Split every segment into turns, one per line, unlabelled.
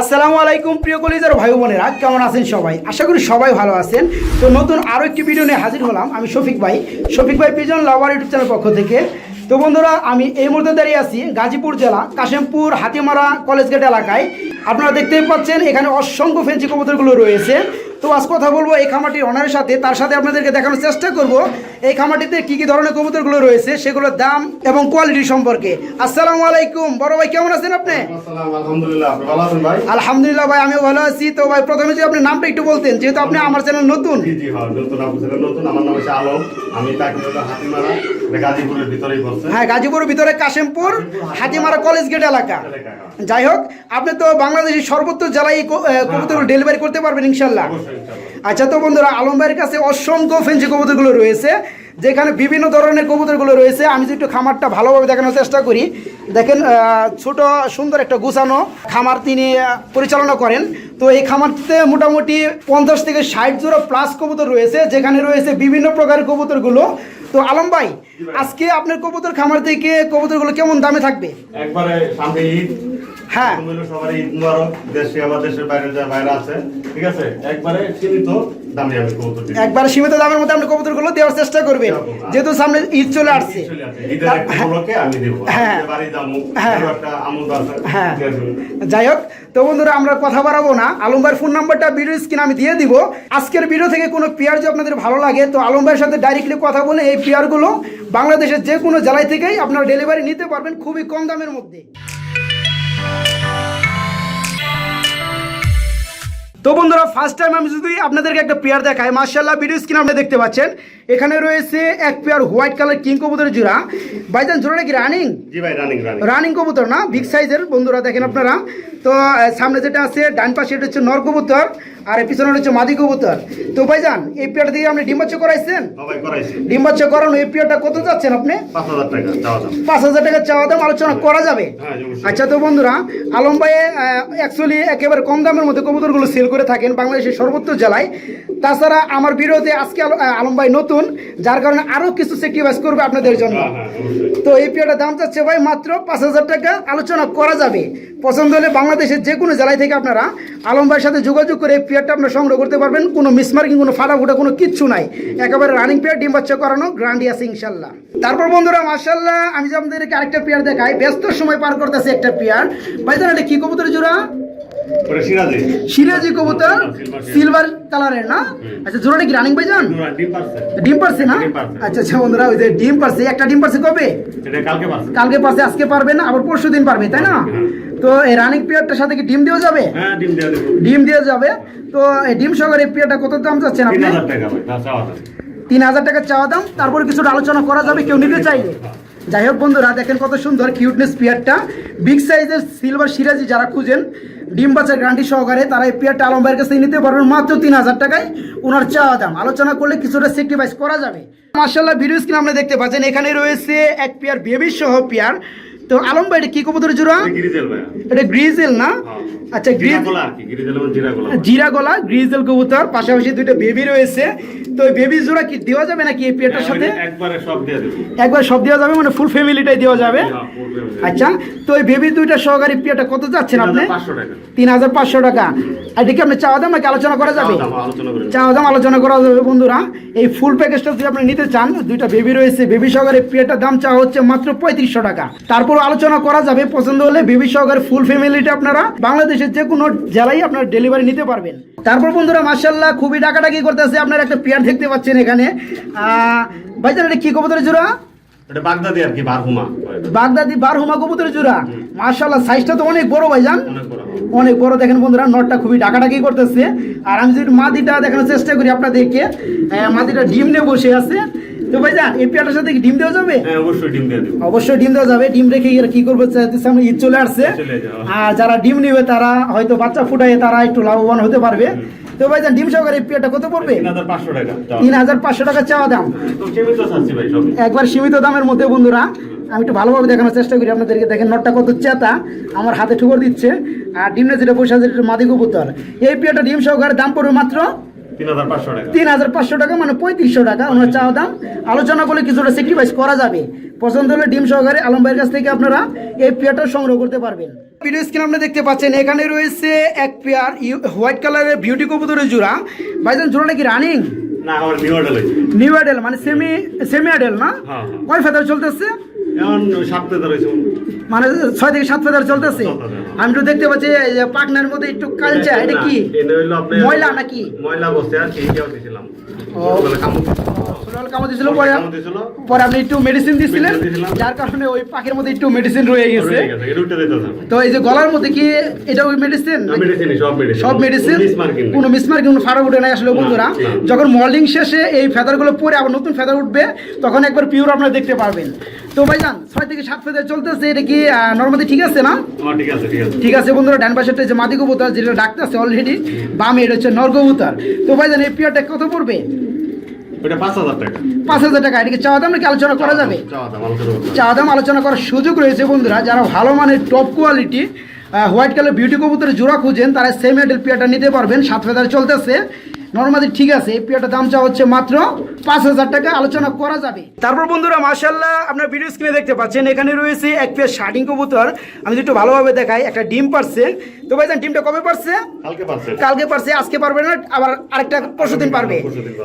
আসসালামু আলাইকুম, প্রিয় কলিজার ভাই বোনেরা, কেমন আছেন সবাই? আশা করি সবাই ভালো আছেন। তো নতুন আরও একটি ভিডিও নিয়ে হাজির হলাম আমি শফিক ভাই। শফিক ভাই পিজন লাভার ইউটিউব চ্যানেল পক্ষ থেকে। তো বন্ধুরা, আমি এই মুহূর্তে দাঁড়িয়ে আছি গাজীপুর জেলা, কাশিমপুর, হাতিমারা কলেজ গেট এলাকায়। আপনারা দেখতেই পাচ্ছেন, এখানে অসংখ্য ফেন্সি কবুতরগুলো রয়েছে। তো আজ কথা বলব এই খামারটির অনারের সাথে। তার সাথে আপনাদেরকে দেখানোর চেষ্টা করব এই খামারটিতে কি কি ধরনের কবুতরগুলো রয়েছে সেগুলোর দাম এবং কোয়ালিটি সম্পর্কে। আসসালামু আলাইকুম। বড় ভাই কেমন আছেন আপনি?
আলহামদুলিল্লাহ। ভাই?
আমিও ভালো আছি। তো ভাই প্রথমে যদি আপনি নামটা একটু বলতেন যেহেতু আপনি আমার চ্যানেল নতুন।
জি হ্যাঁ গাজীপুরের
ভিতরে কাশিমপুর হাতিমারা। কলেজ গেট এলাকা। যাই হোক আপনি তো বাংলাদেশের সর্বোচ্চ জেলায় এই ক- আহ, কবুতরগুলো ডেলিভারি করতে পারবেন ইনশাল্লাহ। আচ্ছা তো বন্ধুরা, আলম ভাইয়ের কাছে অসংখ্য ফেন্সি কবুতরগুলো রয়েছে, যেখানে বিভিন্ন ধরনের কবুতরগুলো রয়েছে। আমি যদি একটু খামারটা ভালোভাবে দেখানোর চেষ্টা করি, দেখেন ছোট সুন্দর একটা গুছানো খামার তিনি পরিচালনা করেন। তো এই খামারটিতে মোটামুটি পঞ্চাশ থেকে ষাট জোড়া প্লাস কবুতর রয়েছে, যেখানে রয়েছে বিভিন্ন প্রকারের কবুতরগুলো। তো আলম ভাই আজকে আপনার কবুতর খামার থেকে কবুতরগুলো কেমন দামে থাকবে?
একবারে সামনে ঈদ।
হ্যাঁ।
সবার ঈদ মুবারক। দেশে আমার দেশের বাইরে যা বাইরে আছে ঠিক আছে? একবারে সীমিত দামে আমি কবুতর দিচ্ছি।
একবার সীমিত দামের মধ্যে আপনি কবুতরগুলো দেওয়ার চেষ্টা করবেন। যেহেতু সামনে ঈদ চলে আসছে।
আমি দেবো।
হ্যাঁ। হ্যাঁ। হ্যাঁ।
ঠিক আছে?
যাই হোক তো বন্ধুরা আমরা কথা বাড়াবো না। আলম ভাইয়ের ফোন নাম্বারটা ভিডিও স্ক্রিনে আমি দিয়ে দিব। আজকের ভিডিও থেকে কোনো পেয়ার যদি আপনাদের ভালো লাগে তো আলম ভাইয়ের সাথে ডাইরেক্টলি কথা বলে এই পেয়ারগুলো বাংলাদেশের যে কোনো জেলায় থেকেই আপনারা ডেলিভারি নিতে পারবেন খুবই কম দামের মধ্যে। তো বন্ধুরা ফার্স্ট টাইম আমি যদি আপনাদেরকে একটা পেয়ার দেখাই মার্শাল্লাহ ভিডিও স্ক্রিন আপনি দেখতে পাচ্ছেন। এখানে রয়েছে এক পেয়ার হোয়াইট কালার কিং কবুতরের জোড়া বাইজান জোড়াটা কি রানিং
জি ভাই রানিং রানিং
রানিং কবুতর না? বিগ সাইজের বন্ধুরা দেখেন আপনারা। তো সামনে যেটা আছে ডান পাশে এটা হচ্ছে নর কবুতর আর পিছনে হচ্ছে মাদি কবুতর। তো ভাইজান এই পেয়ারটা দিয়ে আপনি ডিম বাচ্চা করাইছেন
সবাই করাইছি।
ডিম করানো এই পেয়ারটা কত যাচ্ছেন আপনি?
পাঁচ হাজার টাকা চাওয়া দাম।
আলোচনা করা যাবে।
হ্যাঁ
আচ্ছা তো বন্ধুরা আলম ভাই অ্যাকচুয়ালি একেবারে কম দামের মধ্যে কবুতরগুলো সেল করে থাকেন বাংলাদেশের সর্বোচ্চ জেলায়। তাছাড়া আমার বিরোধে আজকে আলম ভাই নতুন যার কারণে আরও কিছু সেক্রিফাইস করবে আপনাদের জন্য।
হ্যাঁ হ্যাঁ
তো এই পেয়ারটার দাম চাচ্ছে ভাই মাত্র পাঁচ হাজার টাকা। আলোচনা করা যাবে। পছন্দ হলে বাংলাদেশের যে কোনো জেলায় থেকে আপনারা আলম ভাইয়ের সাথে যোগাযোগ করে এই পেয়ারটা আপনারা সংগ্রহ করতে পারবেন। কোনো মিসমার্কিং কোনো ফাটা ফুটা কোনো কিচ্ছু নাই। একেবারে রানিং পেয়ার ডিম বাচ্চা করানো গ্রান্ডি আছে ইনশাল্লাহ। তারপর বন্ধুরা মার্শাল্লাহ আমি যে আপনাদেরকে আরেকটা পেয়ার দেখাই। ব্যস্ত সময় পার করতেছে একটা পেয়ার। ভাই জানেন এটা কি কবুতর জোড়া?
সিরাজি।
কবুতর সিলভার কালারের না? আচ্ছা জোড়াটা কি রানিং ভাই
ডিম পারছে।
না? আচ্ছা আচ্ছা বন্ধুরা ওই যে ডিম পারছে একটা ডিম পারছে কবে?
কালকে পারছে।
আজকে পারবে না আবার পরশু দিন পারবে তাই না? তো এই রানিং পিরিয়ডটার সাথে কি ডিম দেওয়া যাবে?
হ্যাঁ ডিম দেওয়া
যাবে। তো এই ডিম সহকারে পিরিয়ডটা কত দাম চাচ্ছেন আপনি? তিন হাজার টাকা চাওয়া দাম তারপরে কিছুটা আলোচনা করা যাবে কেউ নিতে চাইলে। যাই হোক বন্ধুরা, দেখেন কত সুন্দর কিউটনেস পিয়ারটা। বিগ সাইজের সিলভার সিরাজি যারা খুঁজেন, ডিম বাচ্চার গ্রান্টি সহকারে তারা এই পিয়ারটা আলম ভাইয়ের কাছে নিতে পারবেন মাত্র তিন হাজার টাকায়। ওনার চাওয়া দাম। আলোচনা করলে কিছুটা সেক্রিফাইস করা যাবে। মার্শাল্লাহ ভিডিও স্ক্রিন আপনি দেখতে পাচ্ছেন, এখানে রয়েছে এক পেয়ার বেবি সহ পেয়ার। তো আলম ভাই এটা কি কবুতর জোড়া এটা গ্রিজেল না? আচ্ছা
এবং জিরাগোলা।
জিরা গলা গ্রিজেল কবুতর পাশাপাশি দুইটা বেবি রয়েছে। তো ওই বেবি জোড়া কি দেওয়া যাবে নাকি এই পেয়ারটার সাথে?
হ্যাঁ, একবারে সব
দেওয়া যাবে। মানে ফুল ফ্যামিলিটাই দেওয়া যাবে?
হ্যাঁ, full family।
আচ্ছা তো ওই বেবি দুইটা সহকারী পেয়ারটা কত যাচ্ছেন আপনি? তিন হাজার পাঁচশো টাকা। আর দেখি আপনি চাওয়া দাম নাকি আলোচনা করা যাবে?
চাওয়া দাম আলোচনা করে
চাওয়া দাম আলোচনা করা যাবে বন্ধুরা। এই ফুল প্যাকেজটা যদি আপনি নিতে চান দুইটা বেবি রয়েছে বেবি সহকারে পেয়ারটার দাম চাওয়া হচ্ছে মাত্র পঁয়ত্রিশশো টাকা। তারপর আলোচনা করা যাবে পছন্দ হলে বেবি সহকারে ফুল ফ্যামিলিটা আপনারা বাংলাদেশের যে কোনো জেলায় আপনারা ডেলিভারি নিতে পারবেন। তারপর বন্ধুরা মার্শাল্লাহ খুবই ডাকাডাকি করতেছে আপনারা একটা পেয়ার দেখতে পাচ্ছেন এখানে। আহ, ভাইজান এটা কি কবুতরের জোড়া?
এটা বাগদাদি আর কি বারহুমা।
বাগদাদি বার হুমা কবুতরের জোড়া? মার্শাল্লাহ সাইজটা তো অনেক বড় ভাইজান।
অনেক বড়।
অনেক বড় দেখেন বন্ধুরা নটটা খুবই ডাকাডাকি করতেছে। আর আমি যদি মাদিটা দেখানোর চেষ্টা করি আপনাদেরকে মাদিটা ডিম নিয়ে বসে আছে। তো ভাইজান এই পেয়ারটার সাথে কি ডিম দেওয়া যাবে?
হ্যাঁ অবশ্যই ডিম দেবো
অবশ্যই ডিম দেওয়া যাবে। ডিম রেখে কি করবে? সামনে ঈদ চলে আসছে। আর যারা ডিম নিবে তারা হয়তো বাচ্চা ফুটাই তারা একটু লাভবান হতে পারবে। তো ভাইজান ডিম সহকারে পেয়ারটা কত পড়বে?
তিন হাজার পাঁচশো টাকা চাওয়া।
দাম।
ভাই
একবার সীমিত দামের মধ্যে বন্ধুরা আমি একটু ভালোভাবে দেখানোর চেষ্টা করি আপনাদেরকে। দেখেন নটটা কত চেতা আমার হাতে ঠুকর দিচ্ছে। আর ডিমে যেটা বসে আছে মাদি কবুতর। এই পেয়ারটা ডিম সহকারে দাম পড়বে মাত্র
তিন হাজার পাঁচশো টাকা।
মানে পঁয়ত্রিশশো টাকা। ওনার চাওয়া দাম। আলোচনা করলে কিছুটা স্যাক্রিফাইস করা যাবে। পছন্দ হলে ডিম সহকারে আলম ভাইয়ের কাছ থেকে আপনারা এই পেয়ারটা সংগ্রহ করতে পারবেন। ভিডিও স্ক্রিন আপনি দেখতে পাচ্ছেন এখানে রয়েছে এক পেয়ার হোয়াইট কালারের বিউটি কবুতরের জোড়া। ভাইজান জোড়াটা কি রানিং
নিউ
অ্যাডেল মানে সেমি সেমি অ্যাডেল না?
হ্যাঁ, হ্যাঁ।
কয় ফেদার চলতেছে? মানে ছয় থেকে সাত ফেদার চলতেছে। আমি তো দেখতে পাচ্ছি পাকনার মধ্যে একটু কালচা এটা কি? ময়লা নাকি?
ময়লা বসে আর কি কেউ দিছিলাম কামড়
দিছিল পরে? পরে আপনি একটু মেডিসিন দিছিলেন যার কারণে ওই পাখির মধ্যে একটু মেডিসিন রয়ে গেছে। তো এই যে গলার মধ্যে কি এটা ওই মেডিসিন
সব মেডিসিন
কোনো মিসমার্ক কোনো ফাড়া উঠে নাই আসলে বন্ধুরা। যখন মর্নিং শেষে এই ফেদারগুলো পরে আবার নতুন ফেদার উঠবে তখন একবার পিওর আপনারা দেখতে পারবেন। তো ভাইজান ছয় থেকে সাত ফেদার চলতেছে এটা কি নর্মালি ঠিক আছে না?
ঠিক আছে ঠিক আছে।
বন্ধুরা ডান পাশেরটা যে মাদি কবুতর যেটা ডাকতেছে অলরেডি বামে এটা হচ্ছে নর কবুতর। তো ভাইজান এই পিওরটা কত পড়বে?
ওটা পাঁচ হাজার টাকা।
পাঁচ হাজার টাকা এটাকে চাওয়া দাম নাকি আলোচনা করা যাবে?
চাওয়া দাম আলোচনা করতে হবে।
চা দাম আলোচনা করার সুযোগ রয়েছে বন্ধুরা যারা ভালো মানের top quality white colour beauty কবুতরের জোড়া খুঁজেন তারা সেম এডেল পিয়াটা নিতে পারবেন সাত ফেদার চলতেছে। নর্মালি ঠিক আছে এই পিয়াটার দাম চা হচ্ছে মাত্র পাঁচ হাজার টাকা আলোচনা করা যাবে। তারপর বন্ধুরা মাশাল্লাহ আপনার ভিডিও স্ক্রিনে দেখতে পাচ্ছেন এখানে রয়েছে এক পেয়ার শার্টিং কবুতর। আমি একটু ভালোভাবে দেখাই একটা ডিম পারছে। তো ভাইজান ডিমটা কবে পারছে?
কালকে
পারছে। আজকে পারবে না আবার আরেকটা পরশু দিন পারবে।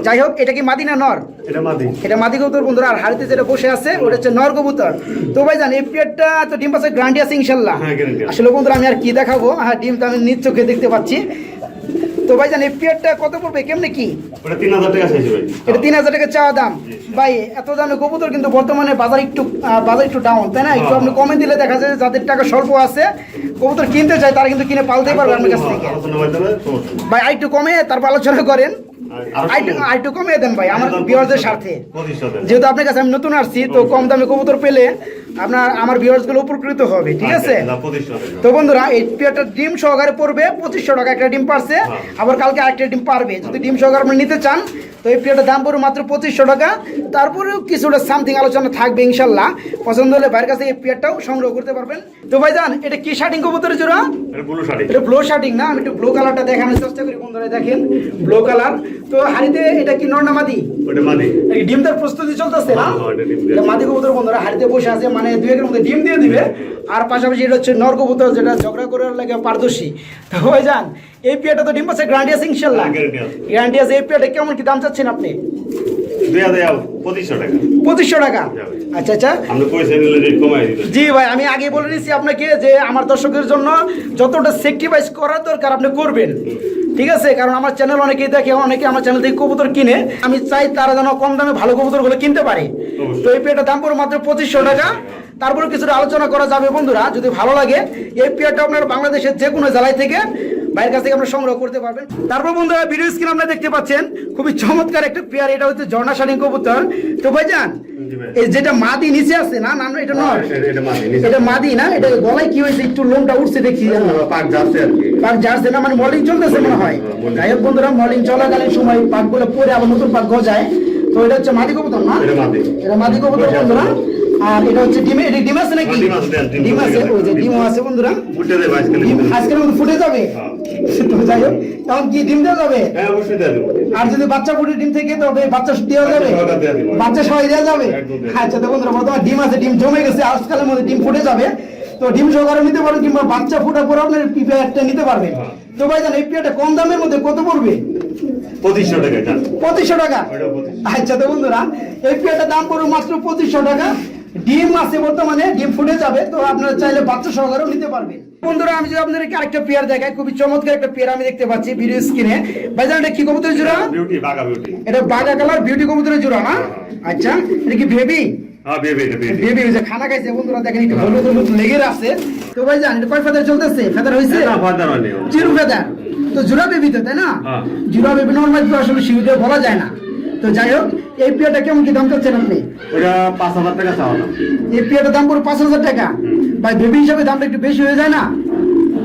যাই হোক এটা কি মাদিনা নর?
এটা মাদি।
এটা কবুতর বন্ধুরা আর হাড়িতে যেটা বসে আছে ওটা হচ্ছে নর কবুতর। তো ভাই জান এই পেয়ারটা তো ডিম পাশে গ্রান্ডি আছে ইনশাল্লাহ
হ্যাঁ।
আসলে বন্ধুরা আমি আর কি দেখাবো? হ্যাঁ ডিম তো আমি নিজ চোখে দেখতে পাচ্ছি। তো ভাই জান এই পেয়ারটা কত পড়বে? কেমনে কি?
টাকা চাইছে ভাই
এটা তিন হাজার টাকা চাওয়া দাম। ভাই এত দামে কবুতর কিন্তু বর্তমানে বাজার একটু বাজার একটু ডাউন তাই না? একটু
হ্যাঁ।
আপনি কমে দিলে দেখা যায় যাদের টাকা স্বল্প আছে কবুতর কিনতে চায় তারা কিন্তু কিনে পালতেই পারবে আপনার কাছ থেকে।
মাধ্যমে সমস্যা
ভাই আরেকটু কমে তারপর আলোচনা করেন।
আর- আরও
আরেকটু কমিয়ে দেন ভাই আমার বিয়ারদের স্বার্থে। যেহেতু আপনার কাছে আমি নতুন আসছি তো কম দামে কবুতর পেলে আপনার আমার ভিউয়ার্সগুলো উপকৃত হবে ঠিক আছে?
আচ্ছা, না, টাকা।
তো বন্ধুরা এই পেয়ারটা ডিম সহকারে পড়বে পঁচিশশো টাকা একটা ডিম পারছে।
হ্যাঁ।
আবার কালকে আরেকটা ডিম পারবে যদি ডিম সহকারে আপনি নিতে চান তো এই পেয়ারটার দাম পড়বে মাত্র পঁচিশশো টাকা। তারপরেও কিছুটা সামথিং আলোচনা থাকবে ইনশাল্লাহ। পছন্দ হলে বাইরের কাছে এই পেয়ারটাও সংগ্রহ করতে পারবেন। তো ভাই জান এটা কি শার্টিং কবুতরের জোড়া?
এটা ব্লু
শার্টিং না? আমি একটু ব্লু কালারটা দেখানোর চেষ্টা করি বন্ধুরা দেখেন ব্লু কালার তো হাড়িতে এটা কি নর্নামাদি
ওটা মাদি।
ডিম দেওয়ার প্রস্তুতি চলতেছে না?
হ্যাঁ, দেওয়ার।
এটা মাদি কবুতর বন্ধুরা হাড়িতে বসে আছে মানে দুই একের মধ্যে ডিম দিয়ে দিবে। আর পাশাপাশি এটা হচ্ছে নর যেটা ঝগড়া করার লাগে পারদর্শী। তো ভাই যান এই পেয়ারটা তো ডিম পাচ্ছে গ্যারান্টি আছে ইনশাল্লাহ।
হ্যাঁ, আছে।
গ্যারান্টি আছে এই পেয়ারটা কেমন কি দাম চাচ্ছেন আপনি?
পঁচিশশো টাকা।
আচ্ছা আচ্ছা। জি ভাই আমি আগে বলে নিচ্ছি আপনাকে যে আমার দর্শকের জন্য যতটা সেক্রিফাইস করার দরকার আপনি করবেন। ঠিক আছে কারণ আমার চ্যানেল অনেকেই দেখে অনেকে আমার চ্যানেল থেকে কবুতর কিনে। আমি চাই তারা যেন কম দামে ভালো কবুতরগুলো কিনতে পারে। তো এই পেয়ারটার দাম পড়ে মাত্র পঁচিশশো টাকা। তারপরে কিছুটা আলোচনা করা যাবে বন্ধুরা যদি ভালো লাগে। এই পেয়ারটা আপনার বাংলাদেশের যে কোনো জেলায় থেকে বাইরের কাছ থেকে আপনারা সংগ্রহ করতে পারবেন। তারপর বন্ধুরা ভিডিও স্ক্রিন আপনারা দেখতে পাচ্ছেন খুবই চমৎকার একটা পেয়ার। এটা হচ্ছে ঝর্ণা শাড়ি কবুতর। তো ভাইজান। এই যেটা মাদি নিচে আছে না না এটা নয়।
এটা- এটা মাদি, নিচে।
এটা মাদি না এটা গলায় কি হয়েছে একটু লোমটা উঠছে দেখি।
পাক যাচ্ছে
পাক যাচ্ছে না মানে মলিং চলতেছে মনে হয়।
হ্যাঁ,
যাই হোক বন্ধুরা মলিং চলাকালীন সময় পাকগুলো পরে আবার নতুন পাক গজায়। তো এটা হচ্ছে মাদি কবুতর না?
এটা মাদি।
কবুতর বন্ধুরা। আর এটা হচ্ছে ডিমে এটা ডিম আছে নাকি?
হ্যাঁ, ডিম আছে।
ওই যে ডিমও আছে বন্ধুরা। আজকের মধ্যে। ফুটে যাবে?
হ্যাঁ।
তো যাই হোক তখন কি ডিম দেওয়া যাবে?
হ্যাঁ, অবশ্যই দেবো।
আর যদি বাচ্চা ফুটে ডিম থেকে তবে বাচ্চা দেওয়া যাবে?
বাচ্চা দেওয়া
সবাই দেওয়া যাবে?
দেওয়া।
আচ্ছা তো বন্ধুরা বর্তমান ডিম আছে ডিম জমে গেছে আজকালের মধ্যে ডিম ফুটে যাবে। তো ডিম সহকারে নিতে পারেন কিংবা বাচ্চা ফোটার পর আপনার পিপিআরটা নিতে পারবেন।
হ্যাঁ।
তো ভাই জান এই কম দামের মধ্যে কত পড়বে?
পঁচিশশো টাকা
পঁচিশশো টাকা। আচ্ছা তো বন্ধুরা এই পিপিআরটার দাম পড়বে মাত্র পঁচিশশো টাকা। ডিম আছে বর্তমানে ডিম ফুটে যাবে তো আপনারা চাইলে বাচ্চা সহকারেও নিতে পারবেন। বন্ধুরা আমি যদি আপনাদেরকে আরেকটা পেয়ার দেখাই খুবই চমৎকার একটা পেয়ার আমি দেখতে পাচ্ছি ভিডিও স্ক্রিনে। ভাইজান এটা কি কবুতর জোড়া?
বিউটি, বাঘা বিউটি।
এটা বাগা কালার বিউটি কবুতরের জোড়া না? আচ্ছা এটা কি বেবি
হ্যাঁ, বেবি, এটা বেবি।
বেবি হয়েছে খানা খাইছে বন্ধুরা দেখেন একটু হলুদ হলুদ লেগে আছে। তো ভাই জান কয় ফেদার চলতেছে? ফেদার হয়েছে
না, ফাদার হয়নি। ও।
জিরো ফেদার তো জোড়া বেবি তো তাই না?
হ্যাঁ।
জোড়া বেবি নর্মাল তো আসলে শিউতে বলা যায় না। তো যাই হোক এই পেয়ারটা কেমন কি দাম চাচ্ছেন আপনি?
ওটা পাঁচ হাজার টাকা চাওয়া।
এই পেয়ারটার দাম পড়ে পাঁচ হাজার টাকা। ভাই বেবি হিসাবে দামটা একটু বেশি হয়ে যায় না?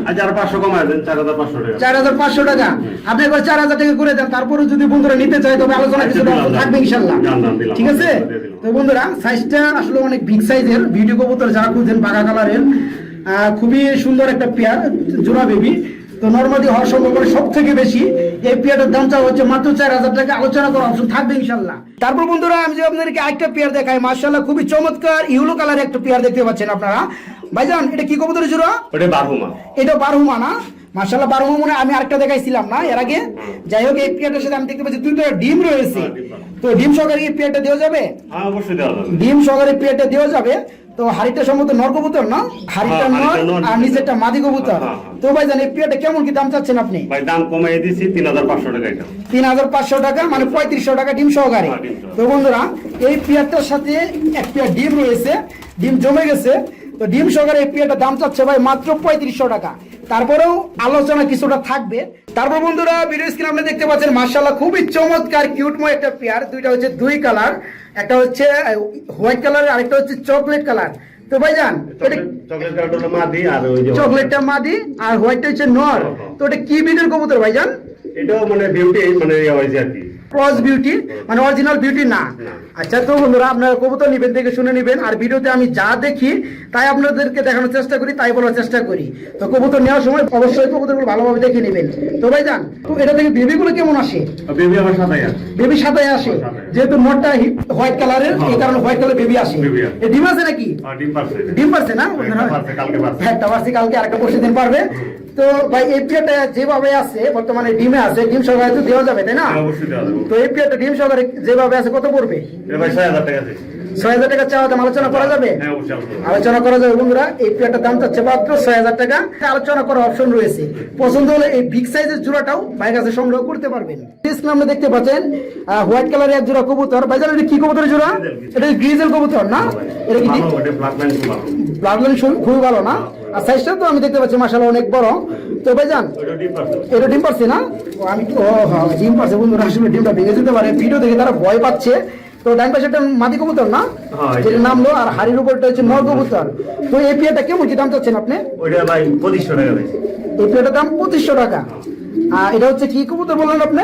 আজ আর পাঁচশো কমায় দেন, চার হাজার পাঁচশো টাকা।
চার হাজার পাঁচশো টাকা। আপনি একবার চার হাজার টাকা করে দেন তারপরে যদি বন্ধুরা নিতে চায় তবে আলোচনা থাকবে ইনশাল্লাহ। ঠিক আছে? তো বন্ধুরা সাইজটা আসলে অনেক বিগ সাইজের ভিডিও কবুতর যারা খুঁজছেন বাঘা কালারের আহ, খুবই সুন্দর একটা পেয়ার জোড়া বেবি তো নর্মালি হওয়ার সম্ভাবনা সব থেকে বেশি। এই পেয়ারটার দাম চাওয়া হচ্ছে মাত্র চার হাজার টাকা। আলোচনা করার অপশন থাকবে ইনশাল্লাহ। তারপর বন্ধুরা আমি যে আপনাদেরকে আরেকটা পেয়ার দেখাই মার্শাল্লাহ খুবই চমৎকার ইউলো কালারের একটা পেয়ার দেখতে পাচ্ছেন আপনারা। ভাইজান এটা কি কবুতরের জোড়া?
ওটা বারহুমা।
এটা বারহুমা না? মার্শাল্লাহ বারহুমা মনে আমি আরেকটা দেখাইছিলাম না এর আগে। যাই হোক এই পেয়ারটার সাথে আমি দেখতে পাচ্ছি দুটো ডিম রয়েছে।
হ্যাঁ।
তো ডিম সহকারে এই পেয়ারটা দেওয়া যাবে?
হ্যাঁ অবশ্যই দেওয়া যাবে।
ডিম সহকারে পেয়ারটা দেওয়া যাবে। তো হাড়িটা সম্ভবত নর কবুতর না? হাড়িটা
হ্যাঁ,
নর আর নিচেরটা মাদি কবুতর।
হ্যাঁ, হ্যাঁ।
তো ভাই জান এই পেয়ারটা কেমন কি দাম চাচ্ছেন আপনি?
ভাই দাম কমিয়ে দিছি তিন হাজার পাঁচশো টাকা এটা।
তিন হাজার পাঁচশো টাকা মানে পঁয়ত্রিশশো টাকা ডিম সহকারে।
ডিম সহকারে।
তো বন্ধুরা এই পেয়ারটার সাথে এক পেয়ার ডিম রয়েছে। ডিম জমে গেছে। তো ডিম সহকারে এই পিয়াটার দাম চাচ্ছে ভাই মাত্র পঁয়ত্রিশশো টাকা। তারপরেও আলোচনা কিছুটা থাকবে। তারপর বন্ধুরা ভিডিও স্ক্রিন আপনি দেখতে পাচ্ছেন মার্শাল্লাহ খুবই চমৎকার কিউটময় একটা পেয়ার। দুইটা হচ্ছে দুই কালার একটা হচ্ছে হোয়াইট কালার আরেকটা হচ্ছে চকলেট কালার তো
ভাই যান
চকলেটটা মাদি আর হোয়াইটটা হচ্ছে নর। তো এটা কি বিটের কবুতর ভাইজান?
মানে বিউটি মানে ইয়ে হয়েছে আর কি।
ক্রস বিউটি মানে অরিজিনাল বিউটি না। আচ্ছা তো বন্ধুরা আপনারা কবুতর নিবেন দেখে শুনে নেবেন। আর ভিডিওতে আমি যা দেখি তাই আপনাদেরকে দেখানোর চেষ্টা করি তাই বলার চেষ্টা করি। তো কবুতর নেওয়ার সময় অবশ্যই কবুতরগুলো ভালোভাবে দেখে নেবেন। তো ভাই যান তো এটা থেকে বেবিগুলো কেমন আসে?
বেবি আমার সাদাই আছে।
বেবি সাদাই আসে। যেহেতু মোটটা হোয়াইট কালারের এই কারণে হোয়াইট কালার বেবি আসে। ডিম আছে নাকি?
ডিম পারছে।
ডিম পারছে না?
একটা পারছে, কালকে
আরেকটা পরশু দিন পারবে। তো ভাই এই পেয়ারটা যেভাবে আছে বর্তমানে ডিমে আছে ডিম সহকারে তো দেওয়া যাবে তাই না?
হ্যাঁ,
তো এই পেয়ারটা ডিম সহকারে যেভাবে আছে কত পড়বে?
ছয় হাজার টাকা
চাওয়া দাম আলোচনা করা যাবে?
হ্যাঁ
আলোচনা। করা যাবে। বন্ধুরা এই পেয়ারটার দাম চাচ্ছে মাত্র ছয় হাজার টাকা। আলোচনা করার অপশন রয়েছে। পছন্দ হলে এই বিগ সাইজের জোড়াটাও ভাই কাছে সংগ্রহ করতে পারবেন। আপনি দেখতে পাচ্ছেন হোয়াইট কালারের এক জোড়া কবুতর। ভাই জানেন কি কবুতরের জোড়া? এটা গ্রিজেল কবুতর না? এটা কি
ভালো, এটা
লাইন খুবই ভালো না? আর সাইজটা তো আমি দেখতে পাচ্ছি মাসাল অনেক বড়। তো ভাই
পারছে।
এটা ডিম পারছে না? আমি হ্যাঁ ডিম পারছে বন্ধুরা আসলে ডিমটা ভেঙে যেতে পারে। ভিডিও দেখে তারা ভয় পাচ্ছে। তো ডান পাশে একটা মাদি কবুতর না?
হ্যাঁ,
যেটা নামলো আর হাড়ির উপরটা হচ্ছে নর কবুতর। তো এই পেয়ারটা কেমন কি দাম চাচ্ছেন আপনি?
ওইটা ভাই পঁচিশশো টাকা
এই পেয়ারটার দাম পঁচিশশো টাকা। আর এটা হচ্ছে কি কবুতর বললেন আপনি?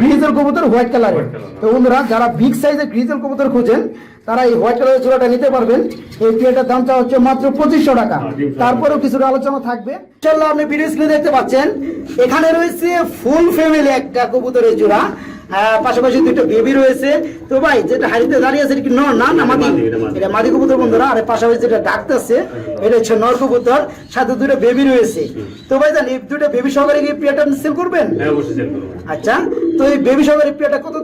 গ্রিজেল,
কবুতর হোয়াইট কালারের। তো বন্ধুরা যারা বিগ সাইজের গ্রিজেল কবুতর খোঁজেন তারা এই হোয়াইট কালারের চূড়াটা নিতে পারবেন। এই চূড়াটার দামটা হচ্ছে মাত্র পঁচিশশো টাকা।
হ্যাঁ,
তারপরেও কিছুটা আলোচনা থাকবে। ইনশাল্লাহ আপনি ভিডিও স্ক্রিনে দেখতে পাচ্ছেন এখানে রয়েছে ফুল ফ্যামিলি একটা কবুতরের জোড়া। পাশাপাশি দুটো বেবি রয়েছে। তো ভাই যেটা হাড়িতে দাঁড়িয়ে আছে কি নর না না মাদি?
এটা মাদি।
কবুতর বন্ধুরা। আর পাশাপাশি যেটা ডাকতেছে এটা হচ্ছে নর কবুতর। সাথে দুটো বেবি রয়েছে। তো ভাই জান এই দুটো বেবি সহকারে কি পেয়ারটা সেল করবেন?
হ্যাঁ অবশ্যই চেক করব।
আচ্ছা তো এই বেবি সহকারে পেয়ারটা কত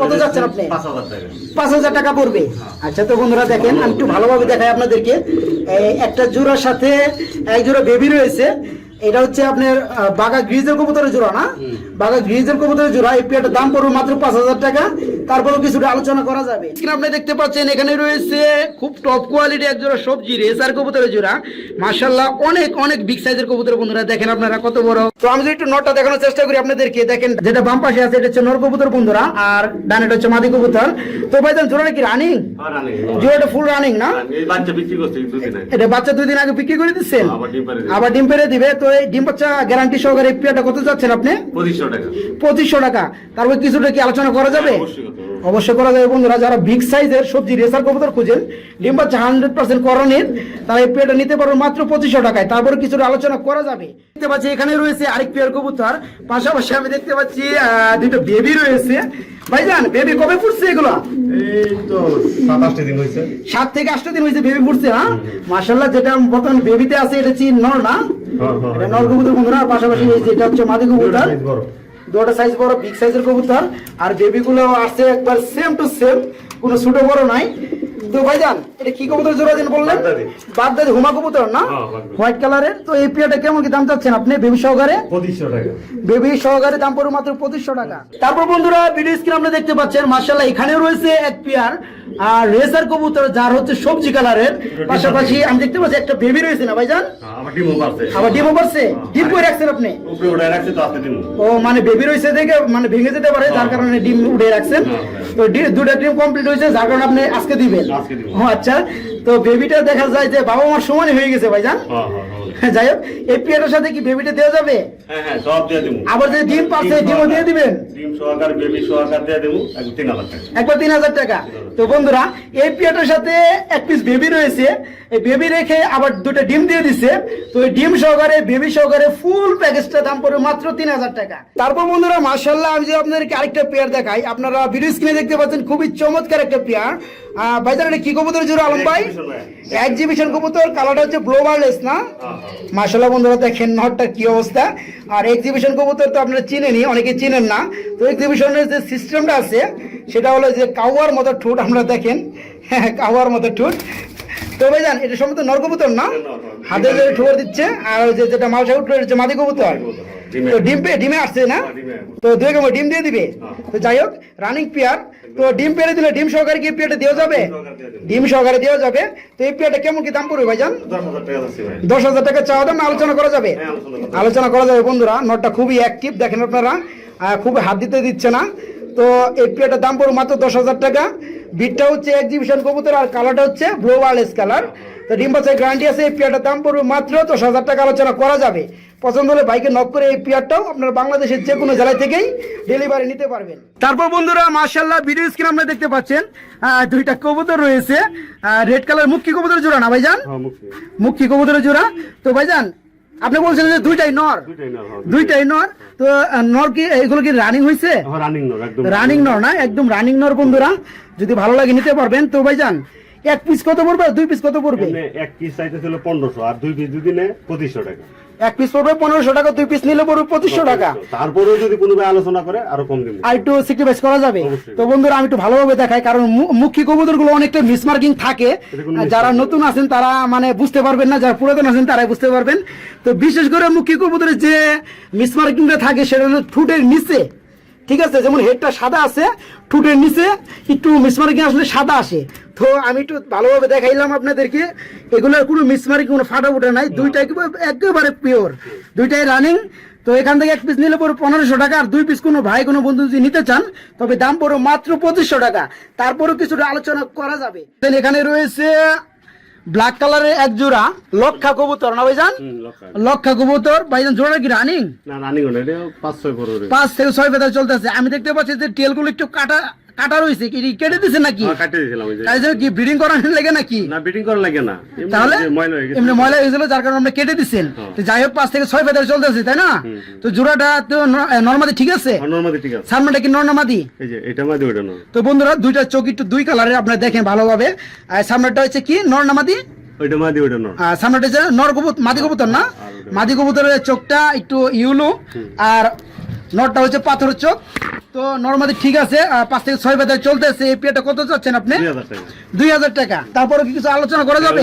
কত যাচ্ছেন আপনি?
পাঁচ হাজার টাকা।
পড়বে। আচ্ছা তো বন্ধুরা দেখেন আমি একটু ভালোভাবে দেখাই আপনাদেরকে। একটা জোড়ার সাথে এক জোড়া বেবি রয়েছে। এটা হচ্ছে আপনার বাঘা গ্রিজের কবুতরের জোড়া না? বাঘা গ্রিজের কবুতরের জোড়া এই পেয়ারটার দাম পড়বে মাত্র পাঁচ হাজার টাকা। তারপরেও কিছুটা আলোচনা করা যাবে। আপনি দেখতে পাচ্ছেন এখানে রয়েছে খুব টপ কোয়ালিটি এক জোড়া সবজি রেসার কবুতরের জোড়া। মার্শাল্লাহ অনেক অনেক বিগ সাইজের কবুতর বন্ধুরা দেখেন আপনারা কত বড়। তো আমি যদি একটু নটটা দেখানোর চেষ্টা করি আপনাদেরকে দেখেন যেটা বাম পাশে আছে এটা হচ্ছে নর কবুতর বন্ধুরা আর ডানেটা হচ্ছে মাদি কবুতর। তো ভাইজান জোড়াটা কি রানিং জোড়াটা ফুল রানিং না? এটা বাচ্চা দুই দিন আগে বিক্রি করে দিচ্ছেন?
আবার ডিম দিবে।
আবার ডিম পেরে দিবে তো ডিম বাচ্চা গ্যারান্টি সহকারে এই পেয়ারটা কত যাচ্ছেন আপনি?
পঁচিশশো টাকা।
পঁচিশশো টাকা। তারপর কিছুটা কি আলোচনা করা যাবে।
অবশ্যই
করা যাবে বন্ধুরা যারা বিগ সাইজের সবজি রেসার কবুতর খুঁজেন ডিম হান্ড্রেড পার্সেন্ট করণের তারা এই পেয়ারটা নিতে পারবে মাত্র পঁচিশশো টাকায়। তারপরে কিছুটা আলোচনা করা যাবে। দেখতে পাচ্ছি এখানে রয়েছে আরেক পেয়ার কবুতর পাশাপাশি আমি দেখতে পাচ্ছি দুটো বেবি রয়েছে। ভাইজান বেবি কবে ফুটছে এগুলো?
এই তো সাত আটটা দিন হয়েছে
সাত থেকে আটটা দিন হয়েছে বেবি ফুটছে না মার্শাল্লাহ যেটা বর্তমান বেবিতে আছে এটা হচ্ছে নর না?
হ্যাঁ, হ্যাঁ,
এটা নর কবুতর বন্ধুরা পাশাপাশি এই যেটা হচ্ছে মাদি কবুতর। দুটো সাইজ বড় বিগ সাইজের কবুতর। আর বেবিগুলো আসছে একবার সেম টু সেম কোনো ছোটো বড় নাই। তো ভাইজান এটা কি কবুতর জোড়া দিন বললেন?
বাগদাদি।
হুমা কবুতর না?
হ্যাঁ,
হোয়াইট কালারের তো এই পেয়ারটা কেমন কি দাম চাচ্ছেন আপনি? বেবি সহকারে?
পঁচিশশো টাকা।
বেবি সহকারে দাম পড়বে মাত্র পঁচিশশো টাকা। তারপর বন্ধুরা ভিডিও স্ক্রিন আপনি দেখতে পাচ্ছেন মার্শাল্লাহ এখানেও রয়েছে এক পেয়ার। আর রেসার কবুতর যার হচ্ছে সবজি কালারের পাশাপাশি আমি দেখতে পাচ্ছি একটা বেবি রয়েছে না ভাইজান?
হ্যাঁ,
আবার ডিমও পারছে। ডিম করে রাখছেন আপনি? ও মানে বেবি রয়েছে দেখে মানে ভেঙে যেতে পারে যার কারণে ডিম উঠে রাখছেন।
হ্যাঁ,
তো দুটা ডিম কমপ্লিট হয়েছে যার কারণে আপনি আজকে দিবেন।
আজকে দিব।
ও আচ্ছা তো বেবিটা দেখা যায় যে বাবা মার সময় হয়ে গেছে ভাইজান
হ্যাঁ হ্যাঁ হ্যাঁ
যাই হোক এই পেয়ারটার সাথে কি বেবিটা দেওয়া যাবে?
হ্যাঁ হ্যাঁ সব দিয়ে দেবো।
আবার যদি ডিম ডিমও দিয়ে দিবেন?
ডিম সহকার বেবি সহকার দিয়ে দেবো তিন হাজার টাকা।
একবার তিন হাজার টাকা। তো বন্ধুরা এই সাথে এক পিস বেবি রয়েছে। এই বেবি রেখে আবার দুটো ডিম দিয়ে দিছে। তো এই ডিম সহকারে বেবি সহকারে ফুল প্যাকেজটা দাম পড়বে মাত্র তিন হাজার টাকা। তারপর বন্ধুরা মার্শাল্লাহ আমি যে আপনাদেরকে আরেকটা পেয়ার দেখাই আপনারা ভিডিও স্ক্রিনে দেখতে পাচ্ছেন খুবই চমৎকার একটা পেয়ার। ভাইজান এটা কি কবুতর জোর আলম ভাই? এক্সিবিশন কবুতর কালারটা হচ্ছে গ্লোবালেস না?
হ্যাঁ,
মার্শাল্লাহ বন্ধুরা দেখেন নটটার কি অবস্থা। আর এক্সিবিশন কবুতর তো আপনারা চিনেনি অনেকে চিনেন না। তো এক্সিবিশনের যে সিস্টেমটা আছে সেটা হলো যে কাওয়ার মতো ঠোঁট আমরা দেখেন। হ্যাঁ কাওয়ার মতো ঠোঁট। তো ভাই যান এটা সম্ভবত নর কবুতর না? হাতে ধরে ঠোঁট দিচ্ছে আর যে যেটা মালসা উঠল এটা হচ্ছে মাদি কবুতর। তো ডিম ডিমে আসছে না?
হ্যাঁ।
তো দুই কেমন ডিম দিয়ে দিবে। তো যাই হোক রানিং পেয়ার তো ডিম পেরে দিলে ডিম সহকারে কি পেয়ারটা দেওয়া যাবে। ডিম সহকারে দেওয়া যাবে। তো এই পেয়ারটা কেমন কি দাম পড়বে ভাইজান?
দশ হাজার টাকা
চাওয়া দাম আলোচনা করা যাবে।
হ্যাঁ, আলোচনা করা যাবে।
আলোচনা করা যাবে বন্ধুরা নটটা খুবই অ্যাক্টিভ দেখেন আপনারা খুব হাত দিতে দিচ্ছে না। তো এই পেয়ারটার দাম পড়বে মাত্র দশ হাজার টাকা। বিটটা হচ্ছে এক্সিবিশন কবুতর আর কালারটা হচ্ছে ব্লু ওয়ারলেস কালার তো ডিম বাচ্চার গ্যারান্টি আছে এই পেয়ারটার দাম পড়বে মাত্র দশ হাজার টাকা। আলোচনা করা যাবে। পছন্দ হলে বাইকে নক করে এই পেয়ারটাও আপনার বাংলাদেশের যে কোনো জেলা থেকেই ডেলিভারি নিতে পারবেন। তারপর বন্ধুরা মার্শাল্লাহ ভিডিও স্ক্রিন আপনারা দেখতে পাচ্ছেন দুইটা কবুতর রয়েছে রেড কালার মুখী কবুতর জোড়া না ভাইজান?
হ্যাঁ মুখে
মুখী কবুতরের জোড়া। তো ভাইজান আপনি বলছেন যে দুইটাই নর।
দুইটাই না হ্যাঁ
নর। তো নর কি এগুলো কি রানিং হয়েছে
রানিং নর একদম
রানিং নর। না একদম রানিং নর বন্ধুরা। যদি ভালো লাগে নিতে পারবেন। তো ভাইজান এক পিস কত পড়বে? আর দুই পিস কত পড়বে?
এক পিস চাইতে ছিল পনেরোশো আর দুই পিস যদি নেয় পঁচিশশো টাকা।
এক পিস পড়বে পনেরোশো টাকা দুই পিস নিলে পড়বে পঁচিশশো টাকা।
তারপরেও যদি কোনো আলোচনা করে আরও কম দিন
আর একটু সিক্রিফাইস করা যাবে। তো বন্ধুরা আমি একটু ভালোভাবে দেখাই কারণ মুখ্য কবুতরগুলো কবুতরগুলো অনেকটা মিসমার্কিং থাকে যারা নতুন আছেন তারা মানে বুঝতে পারবেন না যারা পুরাতন আছেন তারাই বুঝতে পারবেন। তো বিশেষ করে মুখ্য কবুতরের যে মিসমার্কিংটা থাকে সেটা হলো ঠুটের নিচে। ঠিক আছে, যেমন হেডটা সাদা আছে, ঠুটের নিচে একটু মিসমার্কিং আসলে সাদা আসে। তো আমি একটু ভালোভাবে দেখাইলাম আপনাদেরকে, এগুলোর কোনো মিসমার্কিং, কোনো ফাটা ফুটা নাই দুইটা একেবারে- পিওর দুইটাই রানিং তো এখান থেকে এক পিস নিলে পরে পনেরোশো টাকা, আর দুই পিস কোনো ভাই, কোনো বন্ধু যদি নিতে চান, তবে দাম পড়বে মাত্র পঁচিশশো টাকা। তারপরেও কিছুটা আলোচনা করা যাবে। এখানে রয়েছে ব্ল্যাক কালারের এক জোড়া লক্ষা কবুতর না ভাইজান?
লক্ষা।
কবুতর। ভাইজান জোড়া কি রানিং?
না রানিং হলো এটা পাঁচ ছয়
পাঁচ থেকে ছয় ফেদার চলতেছে। আমি দেখতে পাচ্ছি যে টেলগুলো একটু কাটা কাটা রয়েছে কি? কেটে দিছে নাকি?
হ্যাঁ, কাটিয়ে দিয়েছিলাম ওই যে।
তাই কি ব্রিডিং করানোর লেগে নাকি?
না বিটিং করা লাগে না।
তাহলে
ময়লা হয়ে গেছে।
এমনি ময়লা হয়ে গেছিল যার কারণে আপনি কেটে দিচ্ছেন
হ্যাঁ।
তো যাই হোক পাঁচ থেকে ছয় ফেদার চলতেছে তাই না? তো জোড়াটা তো নর্মালি ঠিক আছে?
নর্মালি ঠিক আছে।
সামনেটা কি নর্নামাদি
এই যে এটা মাঝে ওইটা নয়।
তো বন্ধুরা দুইটা চোখ একটু দুই কালারের আপনারা দেখেন ভালোভাবে। আর সামনেটা হচ্ছে কি? নর্নামাদি
ওইটা মাঝে ওইটা নয়।
আর সামনেটা হচ্ছে নর কবুতর মাদি কবুতর না? মাদি কবুতরের চোখটা একটু ইউলো আর নরটা হচ্ছে পাথরের চোখ। তো নর্মালি ঠিক আছে পাঁচ থেকে ছয় বেতায় চলতেছে এই পেটা কত চাচ্ছেন আপনি?
দুই হাজার টাকা।
তারপরে কি কিছু আলোচনা করা যাবে?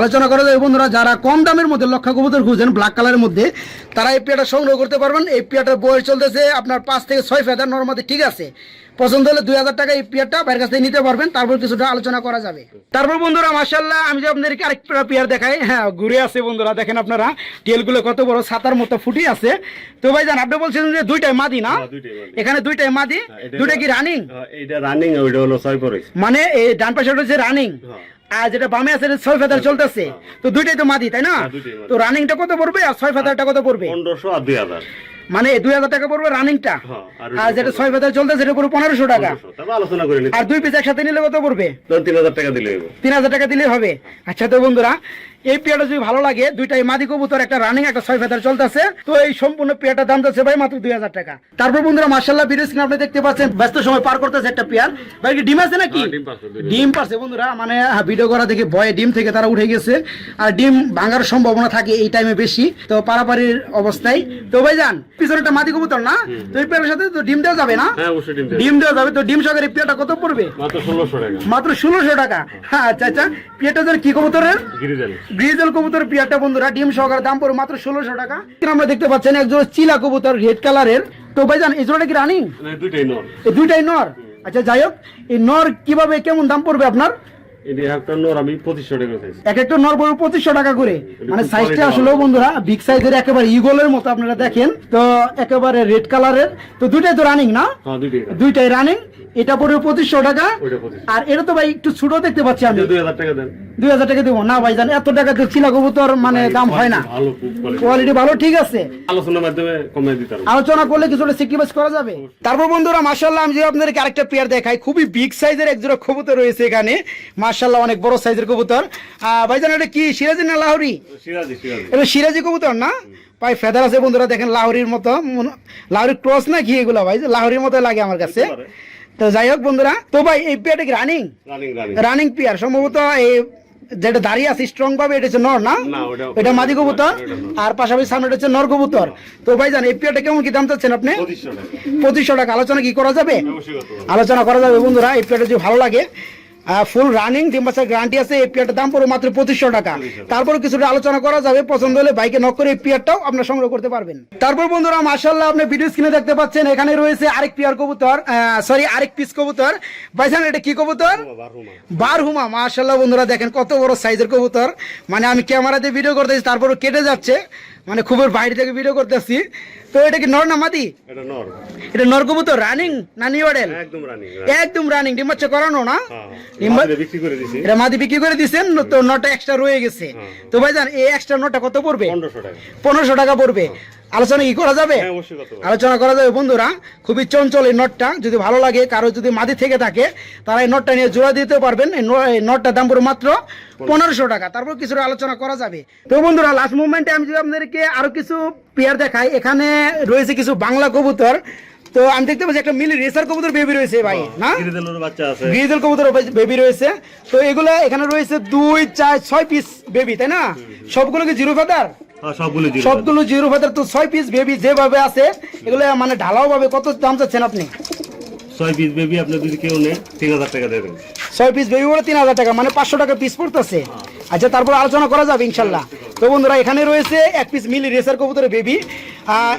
আলোচনা
করা যাবে বন্ধুরা যারা কম দামের মধ্যে লক্ষা কবুতর খুঁজেন ব্ল্যাক কালারের মধ্যে তারা এই পেয়াটা সংগ্রহ করতে পারবেন। এই পেয়াটার বয়স চলতেছে আপনার পাঁচ থেকে ছয় ফেদার নর্মাদি ঠিক আছে। পছন্দ হলে দুই হাজার টাকা এই পেয়ারটা বাইরের কাছ থেকে নিতে পারবেন তারপর কিছুটা আলোচনা করা যাবে। তারপর বন্ধুরা মাসাল্লাহ আমি যে আপনাদেরকে আরেকটা পেয়ার দেখাই হ্যাঁ ঘুরে আছে বন্ধুরা দেখেন আপনারা টেলগুলো কত বড় ছাতার মতো ফুটি আছে। তো ভাই জান আপনি বলছেন যে দুইটাই মাদি না?
হ্যাঁ।
এখানে দুইটাই মাদি?
হ্যাঁ,
দুইটা কি রানিং
এটা রানিং ওইটা হলো ছয় পরে
মানে এই ডান পাশে হচ্ছে রানিং
হ্যাঁ।
আর যেটা বামে আছে ছয় ফেদার চলতেছে। তো দুইটাই তো মাদি তাই না?
হ্যাঁ।
তো রানিংটা কত পড়বে আর ছয় ফেদারটা কত পড়বে?
পনেরোশো আর দুই হাজার।
মানে দুই হাজার টাকা পড়বে রানিংটা।
আর
যেটা ছয় ফেদার চলতেছে সেটা পড়বে পনেরোশো টাকা।
আলোচনা করে
আর দুই পিস একসাথে নিলে কত পড়বে?
তিন হাজার টাকা দিলে
তিন হাজার টাকা দিলেই হবে। আচ্ছা তো বন্ধুরা এই পেয়ারটা যদি ভালো লাগে দুইটাই মাদি কবুতর একটা রানিং একটা ছয় ফেদার চলতেছে। তো এই সম্পূর্ণ পেয়ারটার দাম যাচ্ছে ভাই মাত্র দুই হাজার টাকা। তারপর বন্ধুরা মার্শাল্লাহ ভিডিও স্ক্রিন আপনি দেখতে পাচ্ছেন ব্যস্ত সময় পার করতেছে একটা পেয়ার। ভাই ডিম আছে নাকি?
হ্যাঁ, ডিম পারছে,
বন্ধুরা মানে ভিডিও করা দেখে ভয়ে ডিম থেকে তারা উঠে গেছে। আর ডিম ভাঙার সম্ভাবনা থাকে এই টাইমে বেশি। তো পারাপারির অবস্থায়। তো ভাই যান পিছনে একটা মাদি কবুতর না? তো এই পেয়ারের সাথে তো ডিম দেওয়া যাবে না?
হ্যাঁ ডিম
দেওয়া যাবে। তো ডিম সহকারে পেয়ারটা কত পড়বে?
মাত্র ষোলোশো টাকা।
হ্যাঁ আচ্ছা আচ্ছা। পেয়ারটা যেন কি কবুতরের?
গ্রিজেল।
কবুতর পেয়ারটা বন্ধুরা ডিম সহকারে দাম পড়ে মাত্র ষোলোশো টাকা। আমরা দেখতে পাচ্ছেন একজন চিলা কবুতর রেড কালারের তো ভাইজান এই জোড়াটা কি রানিং?
দুইটাই নর।
দুইটাই নর? আচ্ছা যাই হোক এই নর কীভাবে কেমন দাম পড়বে আপনার?
আমি পঁচিশশো টাকা চাইছি
এক একটা নর বড় পঁচিশশো টাকা করে। মানে সাইজটা
quality
বন্ধুরা বিগ সাইজের একেবারে ইগলের মতো আপনারা দেখেন। তো একেবারে রেড কালারের তো দুইটাই তো রানিং না?
দুইটাই
দুইটাই রানিং এটা পড়বে পঁচিশশো টাকা। আর এটা তো ভাই একটু ছোট দেখতে পাচ্ছি আমি।
দুই হাজার টাকা দেন।
দুই হাজার টাকা দেবো। না ভাই জান এত টাকা তো চিলা কবুতর মানে দাম হয় না।
ভালো খুব quality।
কোয়ালিটি ভালো ঠিক আছে।
আলোচনার মাধ্যমে কমাই দিতে
আলোচনা করলে কিছুটা সেক্রিফাইস করা যাবে। তারপর বন্ধুরা মাশাল্লাহ আমি যে আপনাদেরকে আরেকটা পেয়ার দেখাই। খুবই বিগ সাইজের এক জোড়া কবুতর রয়েছে এখানে। অনেক বড় সাইজের কবুতর। ভাইজান এটা কি সিরাজি না লাহরি? এটা সিরাজি কবুতর না? ফেদার আছে বন্ধুরা দেখেন লাহরির মতো লাহরির ক্রস না কি এগুলো ভাই? লাহরির মতো লাগে আমার কাছে। তো যাই হোক বন্ধুরা তো ভাই এই পেয়ারটা রানিং
রানিং
পেয়ার। সম্ভবত এই যেটা দাঁড়িয়ে আছে স্ট্রং ভাবে এটা হচ্ছে নর না? এটা মাদি কবুতর। আর পাশাপাশি সামনে হচ্ছে নর কবুতর। তো ভাই জান এই পেয়ারটা কেমন কি দাম চাচ্ছেন আপনি?
পঁচিশশো টাকা।
আলোচনা কি করা যাবে। আলোচনা করা যাবে বন্ধুরা এই পেয়ারটা যদি ভালো লাগে। ফুল রানিং ডিম বাচ্চার গ্যারান্টি আছে এই পেয়ারটার দাম পড়বে মাত্র পঁচিশশো টাকা। তারপর কিছুটা আলোচনা করা যাবে পছন্দ হলে বাইকে নক করে এই পেয়ারটাও আপনার সংগ্রহ করতে পারবেন। তারপর বন্ধুরা মাশাল্লাহ আপনি ভিডিও স্ক্রিনে দেখতে পাচ্ছেন এখানে রয়েছে আরেক পেয়ার কবুতর সরি আরেক পিস কবুতর। ভাইজান এটা কি কবুতর?
বারহুমা।
মাশাল্লাহ বন্ধুরা দেখেন কত বড় সাইজের কবুতর। মানে আমি ক্যামেরাতে ভিডিও করতেছি তারপরে কেটে যাচ্ছে। মানে খুবই বাইরে থেকে ভিডিও করতেছি। তো এটা কি নর না মাদি?
এটা নর।
এটা নর কবুতর রানিং না নিউ মডেল
একদম রানিং
একদম রানিং ডিম বাচ্চা করানো না?
হ্যাঁ
ডিম
হ্যাঁ বিক্রি করে দিছি।
এটা মাদি বিক্রি করে দিছেন তো নটা এক্সট্রা রয়ে গেছে।
তো
তো ভাইজান এই এক্সট্রা নটা কত পড়বে?
1500 টাকা।
পনেরোশো টাকা পড়বে। আলোচনা কি করা যাবে?
হ্যাঁ।
আলোচনা করা যাবে। বন্ধুরা খুবই চঞ্চল এই নটটা। যদি ভালো লাগে কারও যদি মাদি থেকে থাকে তারা এই নটটা নিয়ে জোড়া দিতে পারবেন। এই নটটার দাম পড়বে মাত্র পনেরোশো টাকা। তারপর কিছুটা আলোচনা করা যাবে। তো বন্ধুরা লাস্ট মুভমেন্টে আমি যদি আপনাদেরকে আরও কিছু পেয়ার দেখাই এখানে রয়েছে কিছু বাংলা কবুতর। তো আমি দেখতে পাচ্ছি একটা মিলি রেসার কবুতর বেবি রয়েছে ভাই না? গ্রিজেল কবুতর বেবি রয়েছে। তো এগুলো এখানে রয়েছে দুই চার ছয় পিস বেবি তাই না? সবগুলো কি জিরো ফেদার
সবগুলো জিরো
সবগুলো জিরো ফেদার তো ছয় পিস বেবি যেভাবে আছে এগুলো মানে ঢালাও ভাবে কত দাম চাচ্ছেন আপনি?
ছয় পিস বেবি আপনি যদি কেউ নেই তিন হাজার টাকা দেবেন।
ছয় পিস বেবি বলে তিন হাজার টাকা মানে পাঁচশো টাকা পিস পড়তেছে। আচ্ছা তারপর আলোচনা করা যাবে ইনশাল্লাহ। তো বন্ধুরা এখানে রয়েছে এক পিস মিলি রেসার কবুতরের বেবি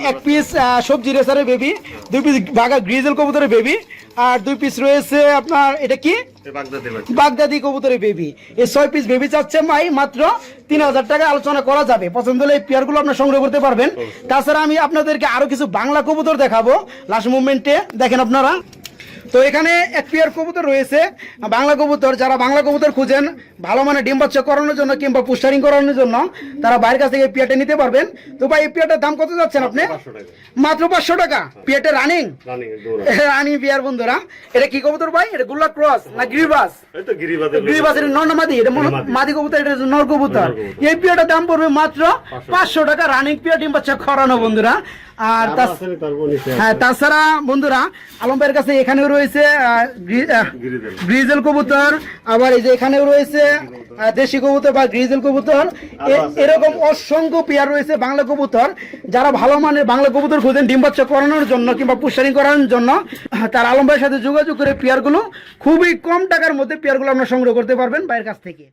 এক পিস সবজি রেসারের বেবি দুই পিস বাঘা গ্রিজেল কবুতরের বেবি আর দুই পিস রয়েছে আপনার এটা কি? বাগদাদি কবুতরের বেবি এই ছয় পিস বেবি চাচ্ছে ভাই মাত্র তিন হাজার টাকা আলোচনা করা যাবে। পছন্দ হলে এই পেয়ারগুলো আপনার সংগ্রহ করতে পারবেন। তাছাড়া আমি আপনাদেরকে আরও কিছু বাংলা কবুতর দেখাবো। লাস্ট মুভমেন্টে দেখেন আপনারা। তো এখানে এক পেয়ার কবুতর রয়েছে বাংলা কবুতর যারা বাংলা কবুতর খুঁজেন ভালো মানে ডিম বাচ্চা করানোর জন্য কিংবা পুস্টারিং করানোর জন্য তারা বাইরের কাছ থেকে পেয়ারটা নিতে পারবেন। তো ভাই এই পেয়ারটার দাম কত যাচ্ছেন আপনি? মাত্র পাঁচশো টাকা। পেয়ারটা রানিং?
রানিং দৌড়া
পেয়ার বন্ধুরা। এটা কি কবুতর ভাই? এটা গুল্লা ক্রস না গ্রিবাস? নর মাদি? এটা
মাদি।
কবুতর এটা নর কবুতর। এই পিয়াটার দাম পড়বে মাত্র পাঁচশো টাকা। রানিং পিয়া ডিম বাচ্চা খরানো বন্ধুরা। আর হ্যাঁ তাছাড়া বন্ধুরা আলম ভাইয়ের কাছে এখানেও রয়েছে গ্রিজেল। কবুতর আবার এই যে এখানেও রয়েছে দেশি কবুতর বা গ্রিজেল কবুতর। এরকম অসংখ্য পেয়ার রয়েছে বাংলা কবুতর। যারা ভালো মানের বাংলা কবুতর খুঁজেন ডিম বাচ্চা করানোর জন্য কিংবা পুষ্টারিং করানোর জন্য তার আলম ভাইয়ের সাথে যোগাযোগ করে পেয়ারগুলো খুবই কম টাকার মধ্যে পেয়ারগুলো আপনারা সংগ্রহ করতে পারবেন বাইরের কাছ থেকে।